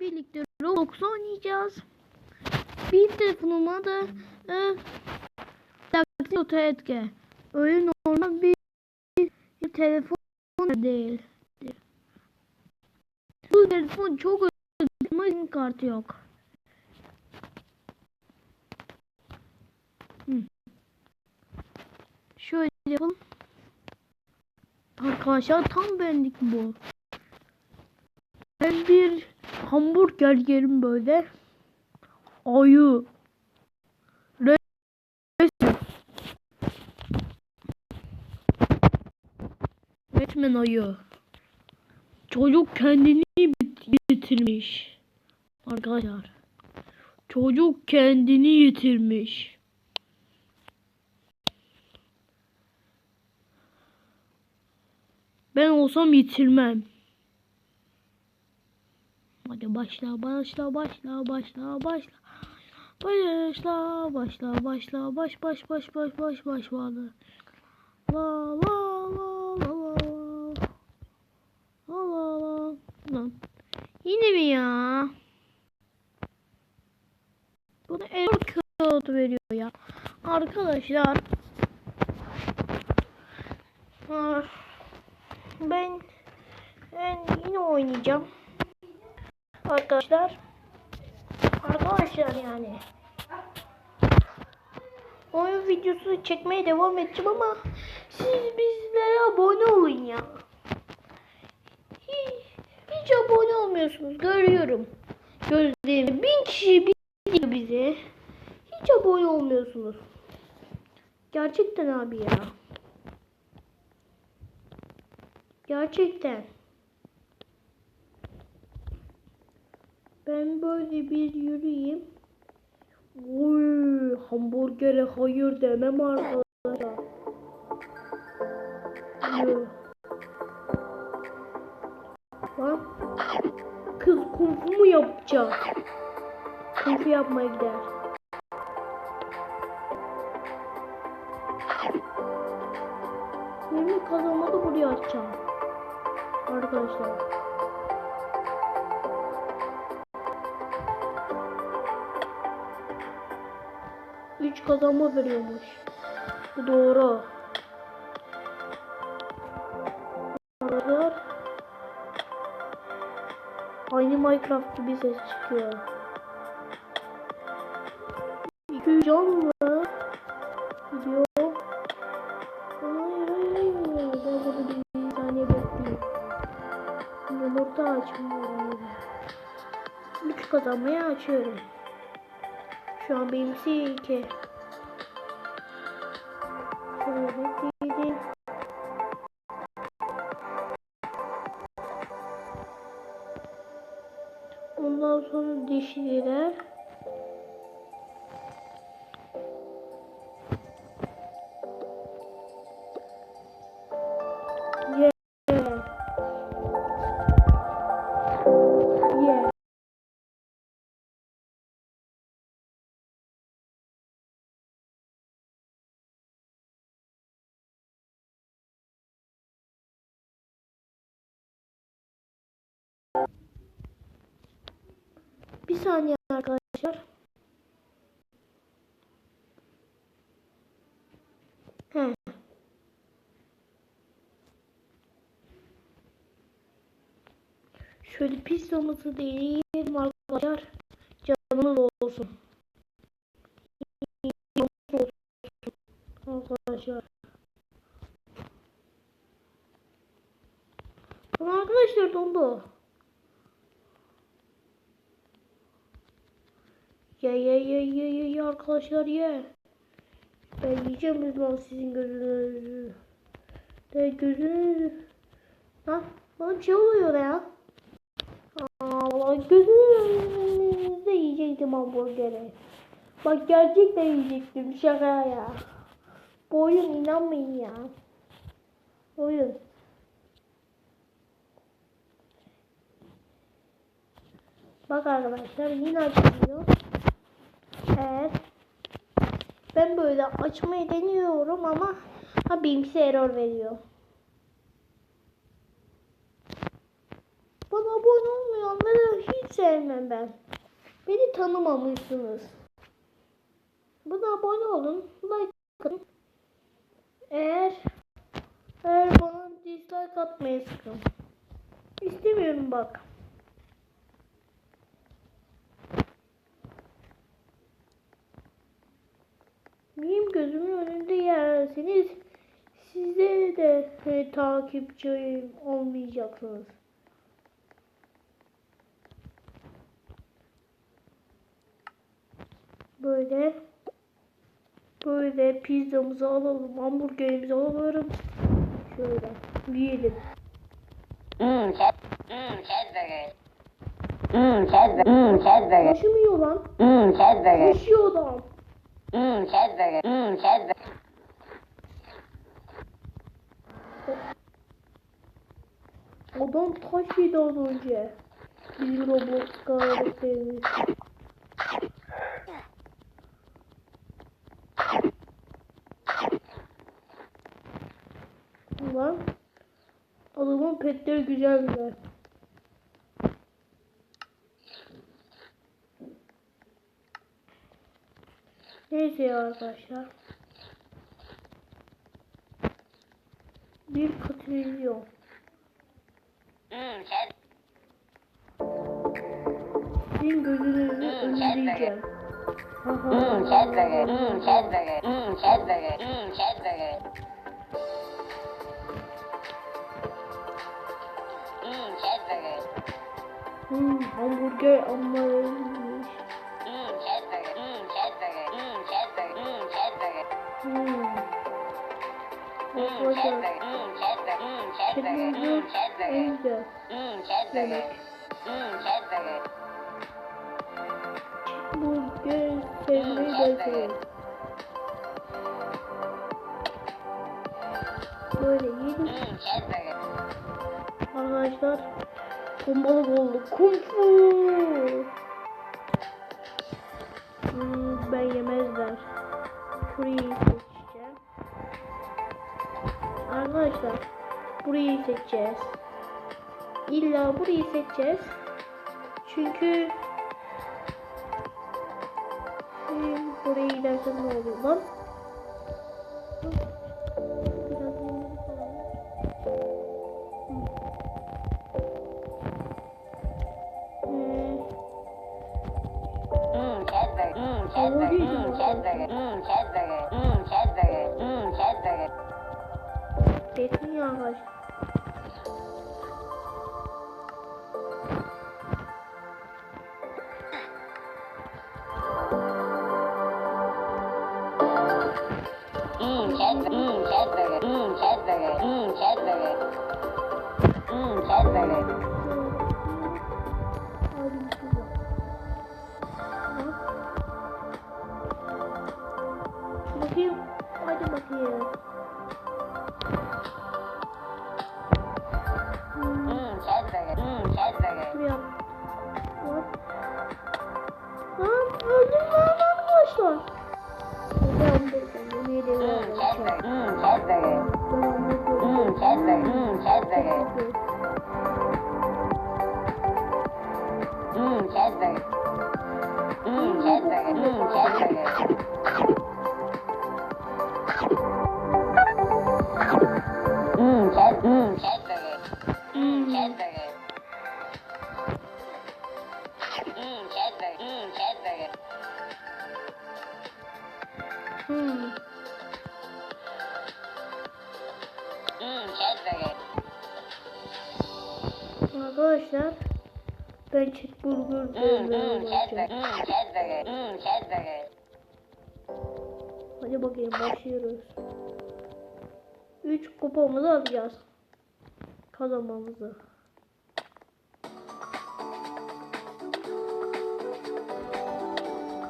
birlikte Roblox oynayacağız. Bir telefonuma da e, Note etki. Öyle normal bir, bir telefon değil. Bu telefon çok özel ama sim kartı yok. Hı. Şöyle yapalım. Arkadaşlar tam benlik bu. Ben bir hamburger yerim böyle. Ayı. Resmen. Resmen ayı. Çocuk kendini yitirmiş. Arkadaşlar. Çocuk kendini yitirmiş. Ben olsam yitirmem. Hadi başla başla başla başla başla. Başla başla başla baş baş baş baş baş baş bağlı. La la la la la la. La la la. Yine mi ya? Bana error code veriyor ya. Arkadaşlar. Ah, Ben ben yine oynayacağım. Arkadaşlar. Arkadaşlar yani. Oyun videosu çekmeye devam edeceğim ama siz bizlere abone olun ya. Hiç, hiç abone olmuyorsunuz. Görüyorum. Gözlerimi. Bin kişi biliyor bizi. Hiç abone olmuyorsunuz. Gerçekten abi ya. Gerçekten. Ben böyle bir yürüyeyim. Oy, hamburgere hayır demem arkadaşlar. Lan kız kung mu yapacak? Kung yapmaya gider. Yirmi kazanmadı buraya açacağım. Arkadaşlar. kazanma veriyormuş. Bu doğru. Arkadaşlar. Aynı Minecraft gibi ses çıkıyor. 200 canlı gidiyor. Hayır hayır hayır. Ben burada bir saniye bekleyeyim. Yumurta açmıyorum. Güç kazanmaya açıyorum. Şu an benimsi 2. sonra Bir saniye arkadaşlar. He. Şöyle pistamızı değelim arkadaşlar. Canımız olsun. Canımız olsun. Arkadaşlar. Ama arkadaşlar dondu. Ye ye ye ye ye ye arkadaşlar ye. Ben yiyeceğim lan sizin gözünüzü. De gözünüzü. Lan bir şey oluyor ya. Aa gözünüzü yiyecektim hamburgeri. Bak gerçekten yiyecektim şaka ya. Bu oyun inanmayın ya. Oyun. Bak arkadaşlar yine açılıyor. Evet. Ben böyle açmayı deniyorum ama ha benimkisi error veriyor. Bana abone olmayanlara hiç sevmem ben. Beni tanımamışsınız. Buna abone olun. Like atın. Eğer eğer bana dislike atmayı sakın. İstemiyorum bak. Size de e, takipçi olmayacaksınız. Böyle böyle pizzamızı alalım, hamburgerimizi alalım. Şöyle yiyelim. Mmm, cheese, cheeseburger. Mmm, cheeseburger. Mmm, cheeseburger. Taşımıyor lan. Mmm, cheeseburger. Taşıyor adam. Mmm, cheeseburger. Mmm, cheeseburger. Adam taş yedi az önce. Bizim Roblox karakterimiz. Ulan adamın petleri güzel güzel. Neyse ya arkadaşlar. Bir katılıyor. Önleyeceğim. Mmm, cheeseburger. Mmm, cheeseburger. Mmm, cheeseburger. Mmm, cheeseburger. Mmm, cheeseburger. Hmm, hamburger amma iyiymiş. Mmm, cheeseburger. Mmm, cheeseburger. Mmm, cheeseburger. Mmm, cheeseburger. Mmm, Arkadaşlar, cheeseburger. Mmm, cheeseburger. Mmm, cheeseburger. Mmm, cheeseburger. Mmm, cheeseburger. Mmm, cheeseburger. Burger sevmeyi ben severim. Böyle yedim. Arkadaşlar tombalık oldu. Kung fu. Hmm, ben yemezler. Şurayı seçeceğim. Arkadaşlar burayı seçeceğiz. İlla burayı seçeceğiz. Çünkü Hmm, buraya gidersen ne olur lan? Biraz yeni Mmm, cheeseburger. Mmm, cheeseburger. Mmm, cheeseburger. Hadi. Bakayım. Hadi bakayım. Hmm, Mmm, cheeseburger. Mmm, cheeseburger. buraya. Bak. Lan öldüm lan arkadaşlar. Devam edeceğim. Bunu yedim. Mmm, cheeseburger. Mmm, cheeseburger. Mmm, cheeseburger. Mmm, cheeseburger. Mmm, cheeseburger. Mmm, cheeseburger. Mmm, cheeseburger. Mmm, cheese- mmm, cheeseburger. Mmm, cheeseburger. Arkadaşlar ben cheeseburger cheeseburger. Hadi bakayım başlıyoruz. 3 kupamızı alacağız. Kazanmamızı.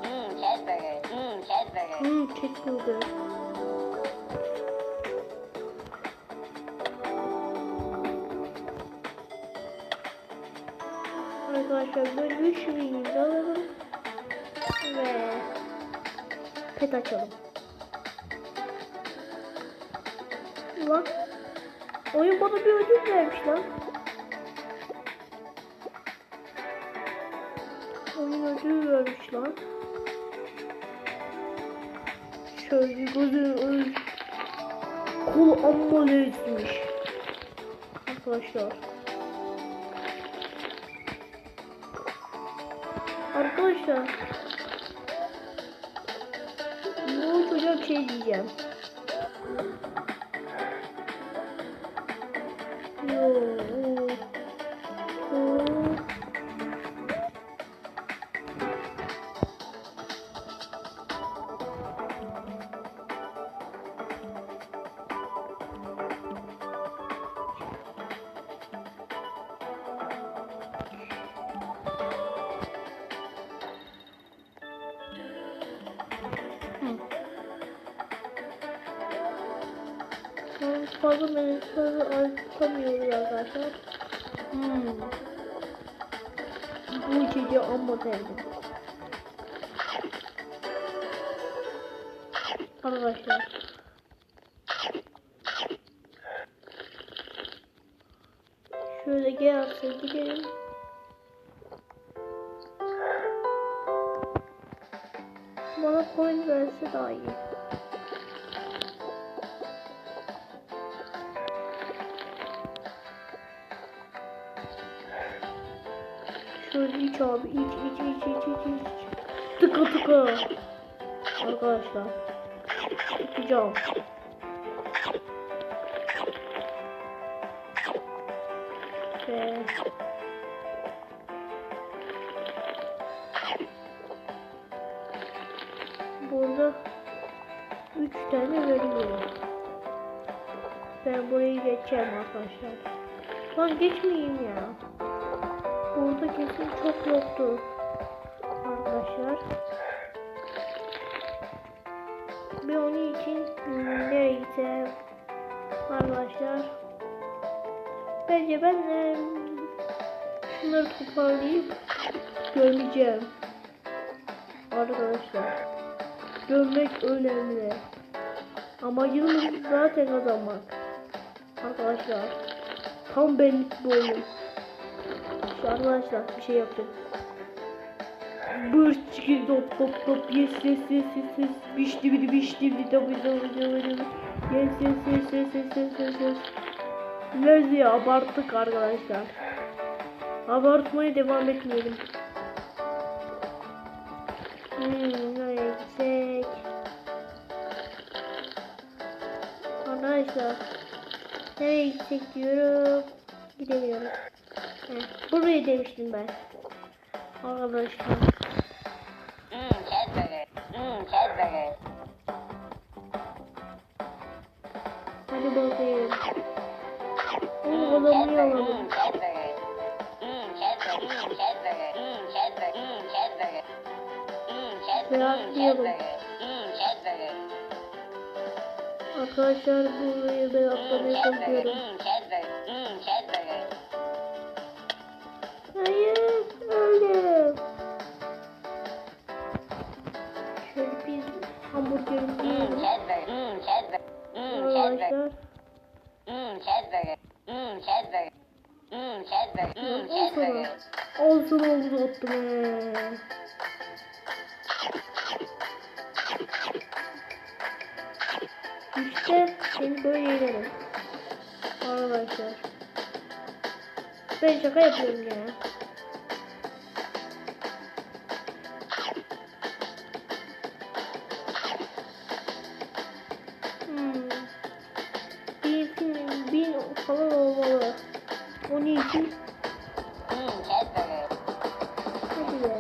Mmm, cheeseburger. Hmm, cheeseburger. Arkadaşlar böyle 3 ürünümüzü alalım. Ve pet açalım. Ulan oyun bana bir ödül vermiş lan. Oyun ödül vermiş lan. Şöyle gözü. Kul amma lezzetmiş. Arkadaşlar. Arkadaşlar. Bu çocuğa bir şey diyeceğim. Yo. Fazla mesajları tutamıyoruz arkadaşlar. Hmm. Bu içeceği amma sevdim. Arkadaşlar. Şöyle gelse gidelim. Bana coin verse daha iyi. İç abi iç iç iç iç iç iç. Tıka tıka. Arkadaşlar. Tutacağım. Ve Burada üç tane veriyor. Ben burayı geçeceğim arkadaşlar. Lan geçmeyeyim ya. Burada kesin çok yoktu. Arkadaşlar. Bir onun için nereye gitsem? Arkadaşlar. Bence ben de şunları toparlayıp görmeyeceğim. Arkadaşlar. Görmek önemli. Amacımız zaten kazanmak. Arkadaşlar. Tam benlik bir oyun arkadaşlar bir şey yapacağım. Bır çiki dop dop dop yes yes yes yes yes bişti bidi bişti bidi da bizi alıyoruz. Yes yes yes yes yes yes yes yes. Lezi'yi abarttık arkadaşlar. Abartmaya devam etmeyelim. Hmm, nereye gitsek? Arkadaşlar nereye gitsek diyorum. Gidemiyoruz. Burayı demiştim ben. Arkadaşlar. Şey Hadi bakayım. Uygulamıyorum. Merak diyorum. Arkadaşlar bu videoyu atlamayı korkuyorum. Cheeseburger. Al sana havuza attım he. İşte seni böyle yenerim. Arkadaşlar. Ben şaka yapıyorum ya. Hadi ya.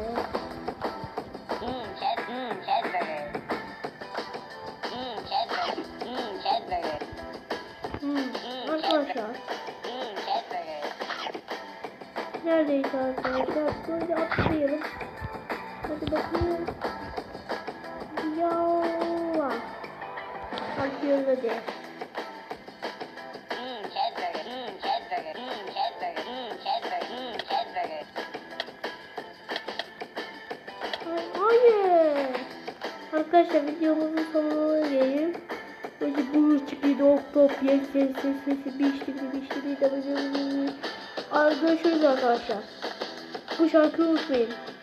Hmm, arkadaşlar. Neredeyse arkadaşlar. Böyle atlayalım. Hadi bakayım. Yavva. Atlıyoruz hadi. Arkadaşlar videomuzun sonuna gelelim. Böyle buru çıkıyor top top yes yes yes yes bişti bişti bişti Görüşürüz arkadaşlar. Bu şarkıyı unutmayın.